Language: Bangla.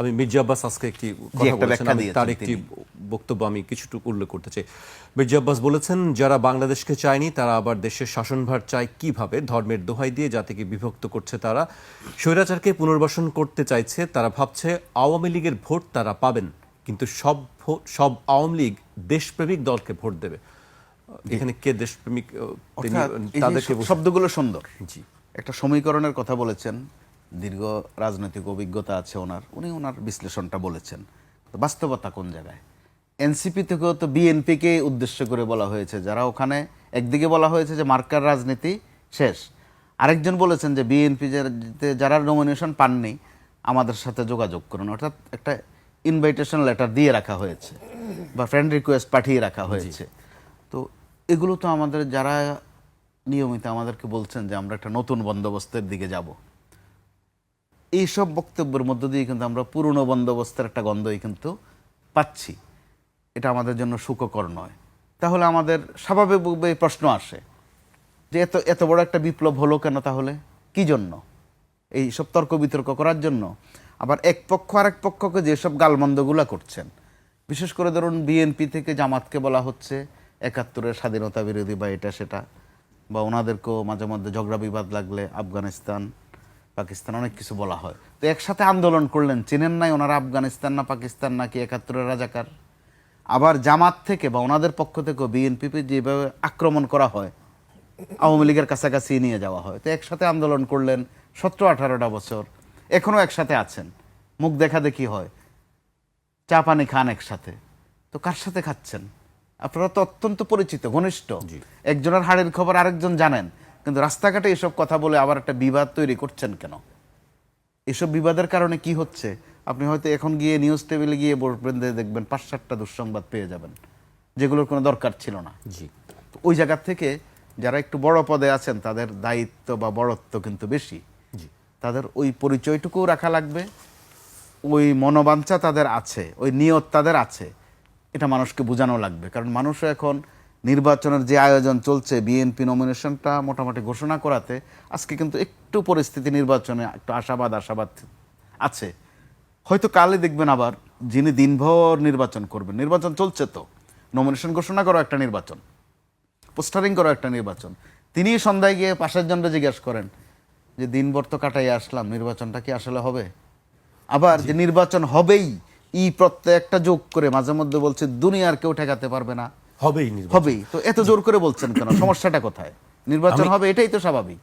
আমি মির্জা আব্বাস আজকে একটি কথা বলেছেন আমি তার একটি বক্তব্য আমি কিছুটুকু উল্লেখ করতে চাই। মির্জা আব্বাস বলেছেন যারা বাংলাদেশকে চায়নি তারা আবার দেশের শাসনভার চায় কীভাবে? ধর্মের দোহাই দিয়ে জাতিকে বিভক্ত করছে তারা। স্বৈরাচারকে পুনর্বাসন করতে চাইছে তারা ভাবছে আওয়ামী লীগের ভোট তারা পাবেন কিন্তু সব সব আওয়ামী লীগ দেশপ্রেমিক দলকে ভোট দেবে। এখানে কে দেশপ্রেমিক তাদেরকে শব্দগুলো সুন্দর। জি। একটা সমীকরণের কথা বলেছেন দীর্ঘ রাজনৈতিক অভিজ্ঞতা আছে ওনার উনি ওনার বিশ্লেষণটা বলেছেন। তো বাস্তবতা কোন জায়গায়? এনসিপি থেকেও তো বিএনপিকে উদ্দেশ্য করে বলা হয়েছে যারা ওখানে একদিকে বলা হয়েছে যে মার্কার রাজনীতি শেষ। আরেকজন বলেছেন যে বিএনপি যারা নমিনেশন পাননি আমাদের সাথে যোগাযোগ করুন। অর্থাৎ একটা ইনভাইটেশন লেটার দিয়ে রাখা হয়েছে বা ফ্রেন্ড রিকোয়েস্ট পাঠিয়ে রাখা হয়েছে। তো এগুলো তো আমাদের যারা নিয়মিত আমাদেরকে বলছেন যে আমরা একটা নতুন বন্দোবস্তের দিকে যাব। এইসব বক্তব্যের মধ্য দিয়ে কিন্তু আমরা পুরনো বন্দোবস্তের একটা গন্ধই কিন্তু পাচ্ছি। এটা আমাদের জন্য সুখকর নয়। তাহলে আমাদের স্বাভাবিকভাবে প্রশ্ন আসে যে এত এত বড় একটা বিপ্লব হলো কেন তাহলে? কি জন্য? এই সব তর্ক বিতর্ক করার জন্য। আবার এক পক্ষ আর এক পক্ষকে যেসব গালমন্দগুলা করছেন, বিশেষ করে ধরুন বিএনপি থেকে জামাতকে বলা হচ্ছে একাত্তরের স্বাধীনতা বিরোধী বা এটা সেটা, বা ওনাদেরকেও মাঝে মধ্যে ঝগড়া বিবাদ লাগলে আফগানিস্তান পাকিস্তান অনেক কিছু বলা হয়। তো একসাথে আন্দোলন করলেন চেনেন নাই ওনারা আফগানিস্তান না পাকিস্তান নাকি একাত্তরের রাজাকার? আবার জামাত থেকে বা ওনাদের পক্ষ থেকেও বিএনপি যেভাবে আক্রমণ করা হয় আওয়ামী লীগের কাছাকাছি নিয়ে যাওয়া হয়। তো একসাথে আন্দোলন করলেন সতেরো আঠারোটা বছর এখনও একসাথে আছেন। মুখ দেখা দেখি হয় চা পানি খান একসাথে। তো কার সাথে খাচ্ছেন? আপনারা তো অত্যন্ত পরিচিত ঘনিষ্ঠ। একজনের হাড়ের খবর আরেকজন জানেন। কিন্তু রাস্তাঘাটে এসব কথা বলে আবার একটা বিবাদ তৈরি করছেন কেন? এসব বিবাদের কারণে কি হচ্ছে? আপনি হয়তো এখন গিয়ে নিউজ টেবিলে গিয়ে বসবেন দেখবেন পাঁচ সাতটা দুঃসংবাদ পেয়ে যাবেন যেগুলোর কোনো দরকার ছিল না। জি। ওই জায়গার থেকে যারা একটু বড় পদে আছেন তাদের দায়িত্ব বা বড়ত্ব কিন্তু বেশি। জি। তাদের ওই পরিচয়টুকুও রাখা লাগবে। ওই মনোবাঞ্ছা তাদের আছে ওই নিয়ত তাদের আছে। এটা মানুষকে বোঝানো লাগবে। কারণ মানুষও এখন নির্বাচনের যে আয়োজন চলছে, বিএনপি নমিনেশনটা মোটামুটি ঘোষণা করাতে আজকে কিন্তু একটু পরিস্থিতি নির্বাচনে একটু আশাবাদ আশাবাদ আছে। হয়তো কালে দেখবেন আবার যিনি দিনভর নির্বাচন করবেন, নির্বাচন চলছে তো নমিনেশন ঘোষণা করো একটা নির্বাচন, পোস্টারিং করো একটা নির্বাচন, তিনি সন্ধ্যায় গিয়ে পাশের জনরা জিজ্ঞেস করেন যে, দিনভর তো কাটাই আসলাম, নির্বাচনটা কি আসলে হবে? আবার যে, নির্বাচন হবেই, ই প্রত্যেকটা যোগ করে মাঝে মধ্যে বলছে, দুনিয়ার কেউ ঠেকাতে পারবে না। হবেই হবেই। তো এত জোর করে বলছেন কেন? সমস্যাটা কোথায়? নির্বাচন হবে এটাই তো স্বাভাবিক।